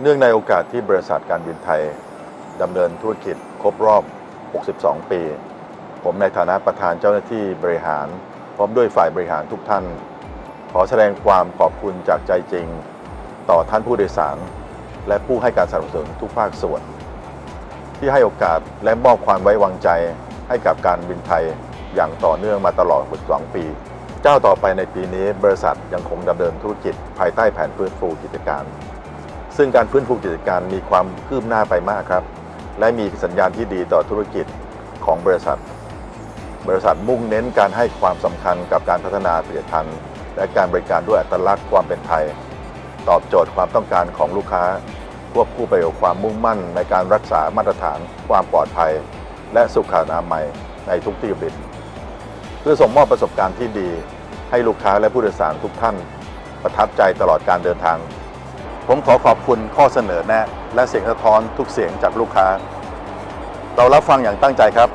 เนื่องในโอกาสที่บริษัทการบินไทยดำเนินธุรกิจครบรอบ 62 ปี ผมในฐานะประธานเจ้าหน้าที่บริหาร พร้อมด้วยฝ่ายบริหารทุกท่าน ขอแสดงความขอบคุณจากใจจริง ต่อท่านผู้โดยสาร และผู้ให้การสนับสนุนทุกภาคส่วน ที่ให้โอกาสและมอบความไว้วางใจให้กับการบินไทยอย่างต่อเนื่องมาตลอด 62 ปี เจ้าต่อไปในปีนี้บริษัทยังคงดำเนินธุรกิจภายใต้แผนฟื้นฟูกิจการ ซึ่งการฟื้นฟูกิจการมีความคืบหน้าไปมากครับ และมีสัญญาณที่ดีต่อธุรกิจของบริษัท บริษัทมุ่งเน้นการให้ความสำคัญกับการพัฒนาผลิตภัณฑ์ และการบริการด้วยอัตลักษณ์ความเป็นไทย ตอบโจทย์ความต้องการของลูกค้า ควบคู่ไปกับความมุ่งมั่นในการรักษามาตรฐาน ความปลอดภัย และสุขอนามัยในทุกที่บินเพื่อส่งมอบประสบการณ์ที่ดี ให้ลูกค้าและผู้โดยสารทุกท่าน ประทับใจตลอดการเดินทาง ผมขอขอบคุณข้อเสนอแนะ และเสียงสะท้อนทุกเสียงจากลูกค้า เรารับฟังอย่างตั้งใจครับ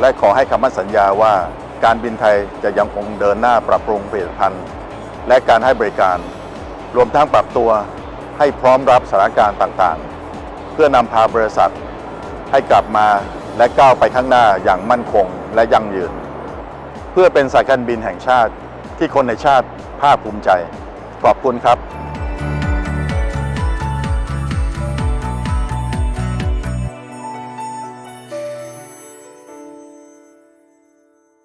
และขอให้คำมั่นสัญญาว่าการบินไทยจะยังคงเดินหน้าปรับปรุงผลิตภัณฑ์ และการให้บริการ รวมทั้งปรับตัวให้พร้อมรับสถานการณ์ต่างๆ เพื่อนำพาบริษัท ให้กลับมาและก้าวไปข้างหน้าอย่างมั่นคงและยั่งยืน เพื่อเป็นสายการบินแห่งชาติที่คนในชาติภาคภูมิใจ ขอบคุณครับ